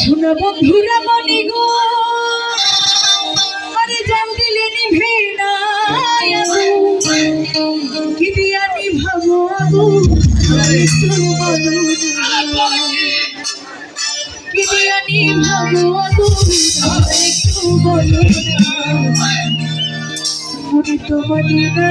শোনা বন্ধুরা মনি গো আরে জাল দিলে নিভে না। কি দিয়া নিভাবো। কি দিয়া নিভাবো? একটু বলো না। তো মানে না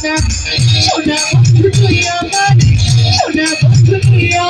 বুঝে না সোনা বন্ধু তুই আমার সোনা বন্ধু তুই আমার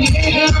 মানে না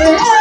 you.